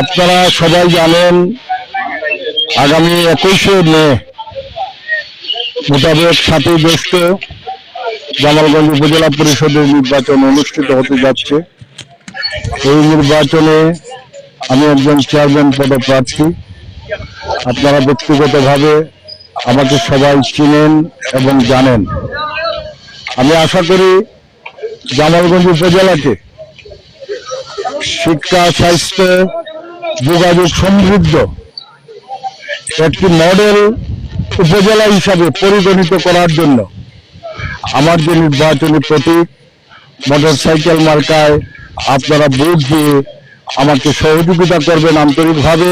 আপনারা সবাই জানেন, আগামী একুশে মে মোতাবেক সাতই জ্যৈষ্ঠ জামালগঞ্জ উপজেলা পরিষদের নির্বাচন অনুষ্ঠিত হতে যাচ্ছে। এই নির্বাচনে আমি একজন চেয়ারম্যান পদপ্রার্থী। আপনারা ব্যক্তিগতভাবে আমাকে সবাই চিনেন এবং জানেন। আমি আশা করি জামালগঞ্জ উপজেলাকে শিক্ষা, স্বাস্থ্য, যোগাযোগ সমৃদ্ধ একটি মডেল উপজেলা হিসাবে পরিগণিত করার জন্য আমার যে নির্বাচনী প্রতীক মোটর সাইকেল মার্কায় আপনারা ভোট দিয়ে আমাকে সহযোগিতা করবেন আন্তরিকভাবে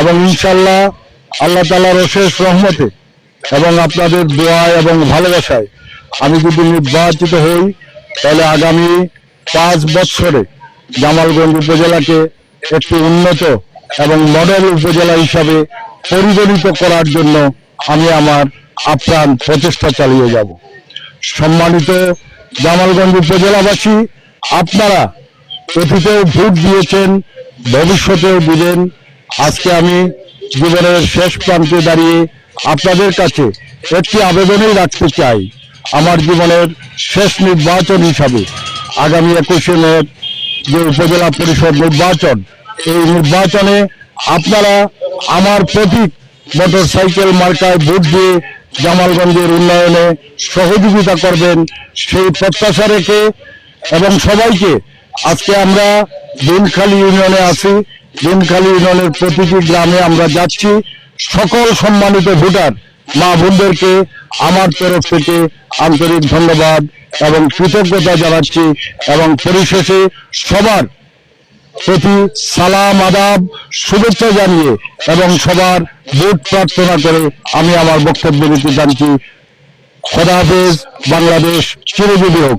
এবং ইনশাল্লাহ আল্লাহ তালার অশেষ রহমতে এবং আপনাদের দোয়া এবং ভালোবাসায় আমি যদি নির্বাচিত হই তাহলে আগামী পাঁচ বছরে জামালগঞ্জ উপজেলাকে একটি উন্নত এবং মডেল উপজেলা হিসাবে পরিগণিত করার জন্য আমি আমার আপ্রাণ প্রচেষ্টা চালিয়ে যাব। সম্মানিত জামালগঞ্জ উপজেলাবাসী, আপনারা অতীতেও ভোট দিয়েছেন, ভবিষ্যতেও দিবেন। আজকে আমি জীবনের শেষ প্রান্তে দাঁড়িয়ে আপনাদের কাছে একটি আবেদনই রাখতে চাই। আমার জীবনের শেষ নির্বাচন হিসাবে আগামী একুশে মে যে উপজেলা পরিষদ নির্বাচন, এই নির্বাচনে আপনারা আমার প্রতীক মোটর সাইকেল মার্কায় ভোট দিয়ে জামালগঞ্জের উন্নয়নে সহযোগিতা করবেন, সেই প্রত্যাশা রেখে এবং সবাইকে আজকে আমরা দিনখালী ইউনিয়নে আছি, দিনখালী ইউনিয়নের প্রতিটি গ্রামে আমরা যাচ্ছি। সকল সম্মানিত ভোটার মা বোনদেরকে আমার তরফ থেকে আন্তরিক ধন্যবাদ এবং কৃতজ্ঞতা জানাচ্ছি এবং পরিশেষে সবার প্রতি সালাম, আদাব, শুভেচ্ছা জানিয়ে এবং সবার ভোট প্রার্থনা করে আমি আমার বক্তব্য দিতে জানছি। খোদা বাংলাদেশ চিরজীবী হোক।